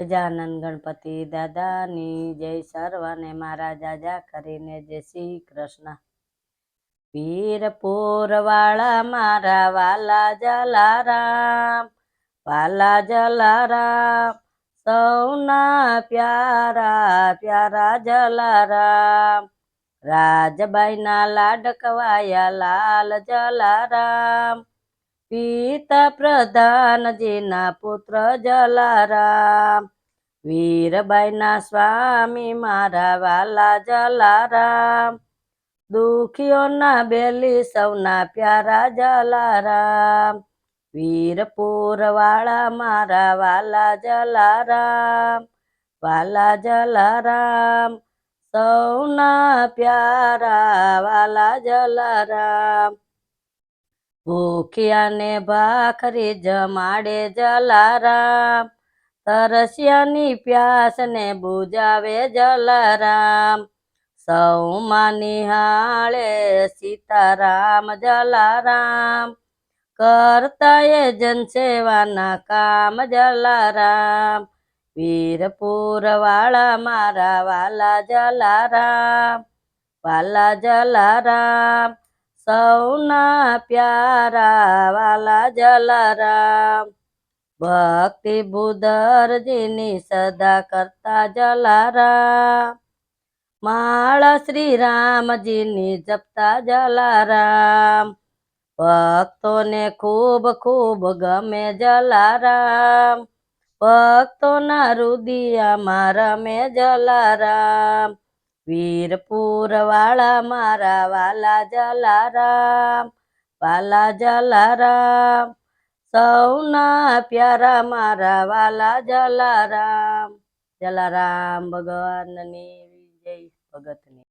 ગજાનંદ ગણપતિ દાદાની જય સર્વને મારા જાજા કરીને જય શ્રી કૃષ્ણ. વીરપુર વાળા મારા વાલા જલારામ વાલા જલારામ, સૌના પ્યારા પ્યારા જલારામ, રાજબાઈના લાડકવાયા લાલ જલારામ પિતા પ્રધાનજીના પુત્ર જલારામ. વીરબાઈના સ્વામી મારા વાલા જલારામ. દુખીઓના બેલી સૌના પ્યારા જલારામ. વીરપુર વાળા મારા વાલા જલારામ. વાલા જલારામ, સૌના પ્યારા વાલા જલારામ. ભૂખ્યાને ભાખરી જમાડે જલારામ. તરસ્યાની પ્યાસને બુજાવે જલારામ. સૌમાં નિહાળે સીતારામ જલારામ. કરતા એ જનસેવાના કામ જલારામ. વીરપુર વાળા મારા વાલા જલારામ. વાલા જલારામ. સૌના પ્યારા વાલા જલારામ ભક્તિ બુધરજીની સદા કરતા જલારામ માળા શ્રી રામજીની જપતા જલારામ ભક્તોને ખૂબ ખૂબ ગમે જલારામ ભક્તોના રુદિયામાં રમે જલારામ વીરપુર વાળા મારા વાલા જલારામ વાલા જલારામ, સૌના પ્યારા મારા વાલા જલારામ. જલારામ ભગવાનની વિજય ભગતની.